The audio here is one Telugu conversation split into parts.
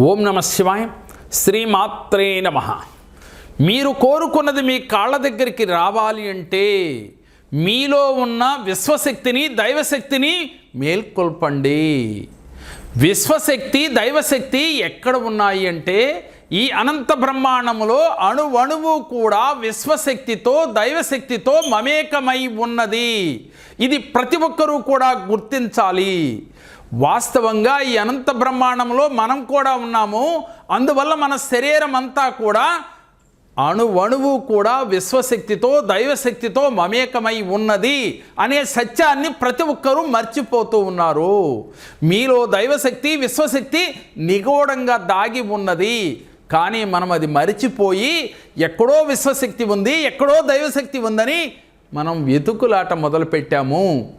ఓం నమ శివాయ. శ్రీమాత్రే నమ. మీరు కోరుకున్నది మీ కాళ్ళ దగ్గరికి రావాలి అంటే మీలో ఉన్న విశ్వశక్తిని దైవశక్తిని మేల్కొల్పండి. విశ్వశక్తి దైవశక్తి ఎక్కడ ఉన్నాయి అంటే ఈ అనంత బ్రహ్మాండములో అణువణువు కూడా విశ్వశక్తితో దైవశక్తితో మమేకమై ఉన్నది. ఇది ప్రతి ఒక్కరూ కూడా గుర్తించాలి. వాస్తవంగా ఈ అనంత బ్రహ్మాండంలో మనం కూడా ఉన్నాము. అందువల్ల మన శరీరం అంతా కూడా అణువణువు కూడా విశ్వశక్తితో దైవశక్తితో మమేకమై ఉన్నది అనే సత్యాన్ని ప్రతి ఒక్కరూ మర్చిపోతూ ఉన్నారు. మీలో దైవశక్తి విశ్వశక్తి నిగూఢంగా దాగి ఉన్నది. కానీ మనం అది మరిచిపోయి ఎక్కడో విశ్వశక్తి ఉంది ఎక్కడో దైవశక్తి ఉందని మనం వెతుకులాట మొదలుపెట్టాము.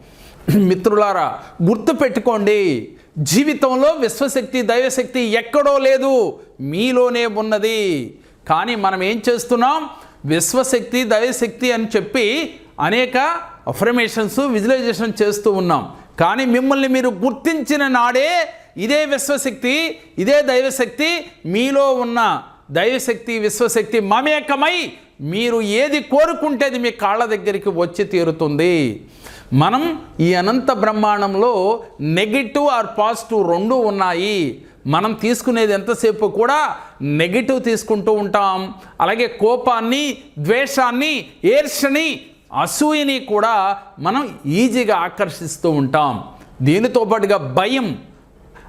మిత్రులారా గుర్తు పెట్టుకోండి జీవితంలో విశ్వశక్తి దైవశక్తి ఎక్కడో లేదు మీలోనే ఉన్నది. కానీ మనం ఏం చేస్తున్నాం? విశ్వశక్తి దైవశక్తి అని చెప్పి అనేక అఫర్మేషన్స్ విజువలైజేషన్ చేస్తూ ఉన్నాం. కానీ మిమ్మల్ని మీరు గుర్తించిన నాడే ఇదే విశ్వశక్తి ఇదే దైవశక్తి మీలో ఉన్న దైవశక్తి విశ్వశక్తి మమేకమై మీరు ఏది కోరుకుంటే అది మీ కాళ్ళ దగ్గరికి వచ్చి తీరుతుంది. మనం ఈ అనంత బ్రహ్మాండంలో నెగిటివ్ ఆర్ పాజిటివ్ రెండు ఉన్నాయి. మనం తీసుకునేది ఎంతసేపు కూడా నెగిటివ్ తీసుకుంటూ ఉంటాం. అలాగే కోపాన్ని ద్వేషాన్ని ఏర్షని అసూయని కూడా మనం ఈజీగా ఆకర్షిస్తూ ఉంటాం. దీనితో పాటుగా భయం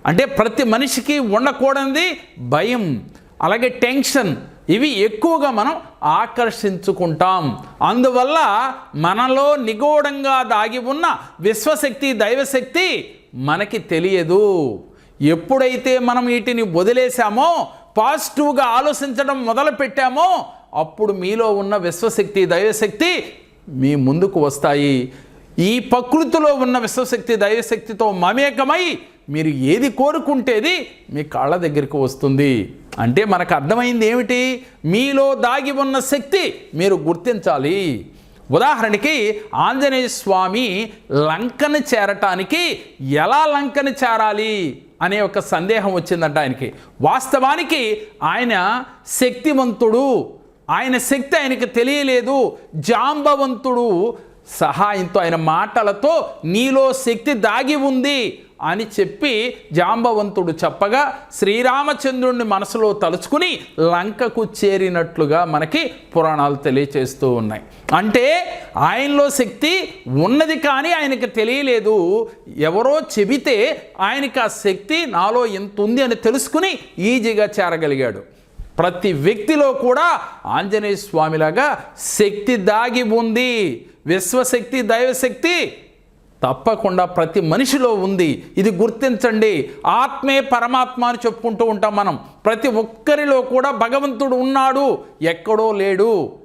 అంటే ప్రతి మనిషికి ఉండకూడనిది భయం అలాగే టెన్షన్. ఇవి ఎక్కువగా మనం ఆకర్షించుకుంటాం. అందువల్ల మనలో నిగూఢంగా దాగి ఉన్న విశ్వశక్తి దైవశక్తి మనకి తెలియదు. ఎప్పుడైతే మనం వీటిని వదిలేసామో పాజిటివ్గా ఆలోచించడం మొదలుపెట్టామో అప్పుడు మీలో ఉన్న విశ్వశక్తి దైవశక్తి మీ ముందుకు వస్తాయి. ఈ ప్రకృతిలో ఉన్న విశ్వశక్తి దైవశక్తితో మమేకమై మీరు ఏది కోరుకుంటేది మీ కాళ్ళ దగ్గరికి వస్తుంది. అంటే మనకు అర్థమైంది ఏమిటి? మీలో దాగి ఉన్న శక్తి మీరు గుర్తించాలి. ఉదాహరణకి ఆంజనేయ స్వామి లంకను చేరటానికి ఎలా లంకను చేరాలి అనే ఒక సందేహం వచ్చిందంట ఆయనకి. వాస్తవానికి ఆయన శక్తివంతుడు. ఆయన శక్తి ఆయనకి తెలియలేదు. జాంబవంతుడు సహాయంతో ఆయన మాటలతో నీలో శక్తి దాగి ఉంది అని చెప్పి జాంబవంతుడు చెప్పగా శ్రీరామచంద్రుడిని మనసులో తలుచుకుని లంకకు చేరినట్లుగా మనకి పురాణాలు తెలియచేస్తూ ఉన్నాయి. అంటే ఆయనలో శక్తి ఉన్నది కానీ ఆయనకి తెలియలేదు. ఎవరో చెబితే ఆయనకి ఆ శక్తి నాలో ఎంత ఉంది అని తెలుసుకుని ఈజీగా చేరగలిగాడు. ప్రతి వ్యక్తిలో కూడా ఆంజనేయ స్వామిలాగా శక్తి దాగి ఉంది. విశ్వశక్తి దైవశక్తి తప్పకుండా ప్రతి మనిషిలో ఉంది. ఇది గుర్తించండి. ఆత్మే పరమాత్మ అని చెప్పుకుంటూ ఉంటాం మనం. ప్రతి ఒక్కరిలో కూడా భగవంతుడు ఉన్నాడు. ఎక్కడో లేడు.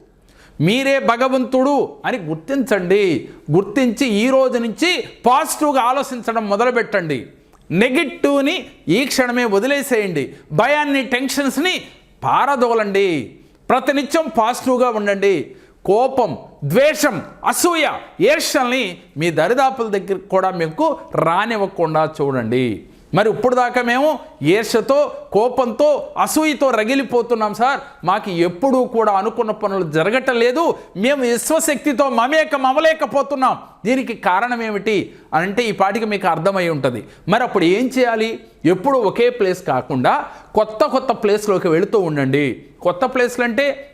మీరే భగవంతుడు అని గుర్తించండి. గుర్తించి ఈ రోజు నుంచి పాజిటివ్గా ఆలోచించడం మొదలుపెట్టండి. నెగిటివ్ని ఈ క్షణమే వదిలేసేయండి. భయాన్ని టెన్షన్స్ని పారదోలండి. ప్రతినిత్యం పాజిటివ్గా ఉండండి. కోపం ద్వేషం అసూయ ఈర్షల్ని మీ దరిదాపుల దగ్గర కూడా మీకు రానివ్వకుండా చూడండి. మరి ఇప్పుడు దాకా మేము ఈర్షతో కోపంతో అసూయతో రగిలిపోతున్నాం సార్. మాకు ఎప్పుడూ కూడా అనుకున్న పనులు జరగటం లేదు మేము విశ్వశక్తితో మమేకం అవ్వలేకపోతున్నాం దీనికి కారణం ఏమిటి అంటే ఈ పాటికి మీకు అర్థమై ఉంటుంది. మరి అప్పుడు ఏం చేయాలి? ఎప్పుడు ఒకే ప్లేస్ కాకుండా కొత్త కొత్త ప్లేస్లోకి వెళుతూ ఉండండి. కొత్త ప్లేస్లు అంటే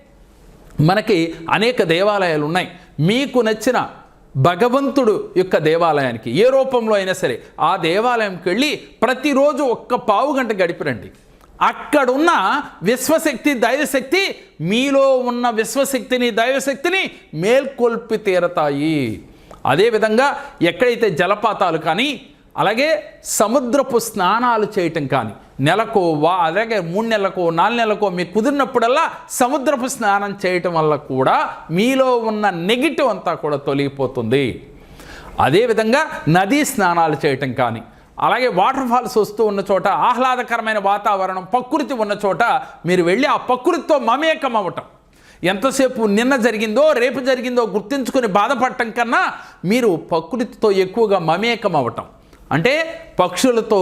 మనకి అనేక దేవాలయాలు ఉన్నాయి మీకు నచ్చిన భగవంతుడు యొక్క దేవాలయానికి ఏ రూపంలో అయినా సరే ఆ దేవాలయంకి వెళ్ళి ప్రతిరోజు ఒక్క పావు గంట గడిపిరండి. అక్కడున్న విశ్వశక్తి దైవశక్తి మీలో ఉన్న విశ్వశక్తిని దైవశక్తిని మేల్కొల్పి తీరతాయి. అదేవిధంగా ఎక్కడైతే జలపాతాలు కానీ అలాగే సముద్రపు స్నానాలు చేయటం కానీ నెలకు వా అలాగే మూడు నెలలకు నాలుగు నెలలకు మీకు కుదిరినప్పుడల్లా సముద్రపు స్నానం చేయటం వల్ల కూడా మీలో ఉన్న నెగిటివ్ అంతా కూడా తొలగిపోతుంది. అదేవిధంగా నదీ స్నానాలు చేయటం కానీ అలాగే వాటర్ ఫాల్స్ వస్తూ ఉన్న చోట ఆహ్లాదకరమైన వాతావరణం ప్రకృతి ఉన్న చోట మీరు వెళ్ళి ఆ ప్రకృతితో మమేకం అవ్వటం. ఎంతసేపు నిన్న జరిగిందో రేపు జరిగిందో గుర్తించుకొని బాధపడటం కన్నా మీరు ప్రకృతితో ఎక్కువగా మమేకం అవ్వటం. అంటే పక్షులతో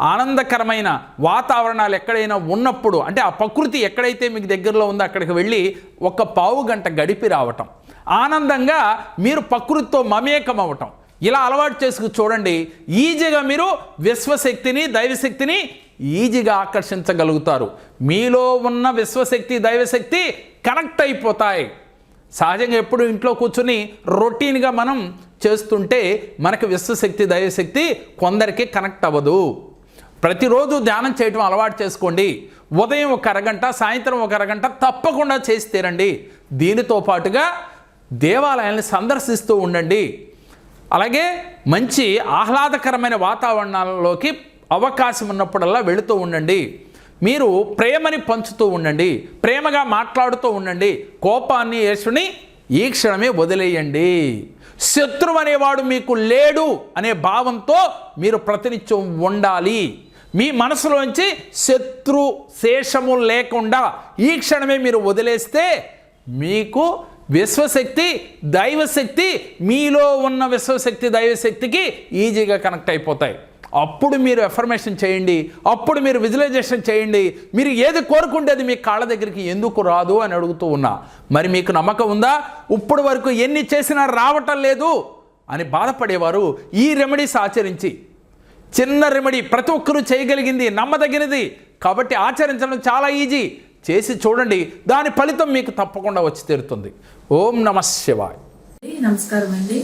ఆనందకరమైన వాతావరణాలు ఎక్కడైనా ఉన్నప్పుడు అంటే ఆ ప్రకృతి ఎక్కడైతే మీకు దగ్గరలో ఉందో అక్కడికి వెళ్ళి ఒక పావు గంట గడిపి రావటం. ఆనందంగా మీరు ప్రకృతితో మమేకం అవ్వటం ఇలా అలవాటు చేసుకు చూడండి. ఈజీగా మీరు విశ్వశక్తిని దైవశక్తిని ఈజీగా ఆకర్షించగలుగుతారు. మీలో ఉన్న విశ్వశక్తి దైవశక్తి కనెక్ట్ అయిపోతాయి. సహజంగా ఎప్పుడు ఇంట్లో కూర్చుని రొటీన్గా మనం చేస్తుంటే మనకి విశ్వశక్తి దైవశక్తి కొందరికి కనెక్ట్ అవ్వదు. ప్రతిరోజు ధ్యానం చేయటం అలవాటు చేసుకోండి. ఉదయం ఒక అరగంట సాయంత్రం ఒక అరగంట తప్పకుండా చేసి తీరండి. దీనితో పాటుగా దేవాలయాల్ని సందర్శిస్తూ ఉండండి. అలాగే మంచి ఆహ్లాదకరమైన వాతావరణాలలోకి అవకాశం ఉన్నప్పుడల్లా వెళుతూ ఉండండి. మీరు ప్రేమని పంచుతూ ఉండండి. ప్రేమగా మాట్లాడుతూ ఉండండి. కోపాన్ని యేసుని ఈ క్షణమే వదిలేయండి. శత్రువు అనేవాడు మీకు లేడు అనే భావంతో మీరు ప్రతినిత్యం ఉండాలి. మీ మనసులోంచి శత్రు శేషము లేకుండా ఈ క్షణమే మీరు వదిలేస్తే మీకు విశ్వశక్తి దైవశక్తి మీలో ఉన్న విశ్వశక్తి దైవశక్తికి ఈజీగా కనెక్ట్ అయిపోతాయి. అప్పుడు మీరు ఎఫర్మేషన్ చేయండి అప్పుడు మీరు విజువలైజేషన్ చేయండి. మీరు ఏది కోరుకుంటే అది మీ కాళ్ళ దగ్గరికి ఎందుకు రాదు అని అడుగుతూ ఉన్నా. మరి మీకు నమ్మకం ఉందా? ఇప్పుడు వరకు ఎన్ని చేసినా రావటం లేదు అని బాధపడేవారు. ఈ రెమెడీస్ ఆచరించి చిన్న రెమెడీ. ప్రతి ఒక్కరూ చేయగలిగింది నమ్మదగినది. కాబట్టి ఆచరించడం చాలా ఈజీ. చేసి చూడండి. దాని ఫలితం మీకు తప్పకుండా వచ్చి తీరుతుంది. ఓం నమ శివాయ్. నమస్కారం అండి.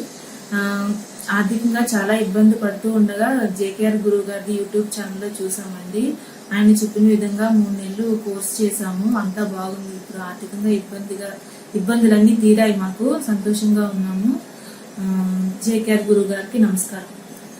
ఆర్థికంగా చాలా ఇబ్బంది పడుతూ ఉండగా జేకేఆర్ గురువు గారి యూట్యూబ్ ఛానల్లో చూసామండి. ఆయన చెప్పిన విధంగా మూడు నెలలు కోర్స్ చేశాము. అంతా బాగుంది. ఇప్పుడు ఆర్థికంగా ఇబ్బందిగా ఇబ్బందులన్నీ తీరాయి మాకు. సంతోషంగా ఉన్నాము. జేకేఆర్ గురువు గారికి నమస్కారం.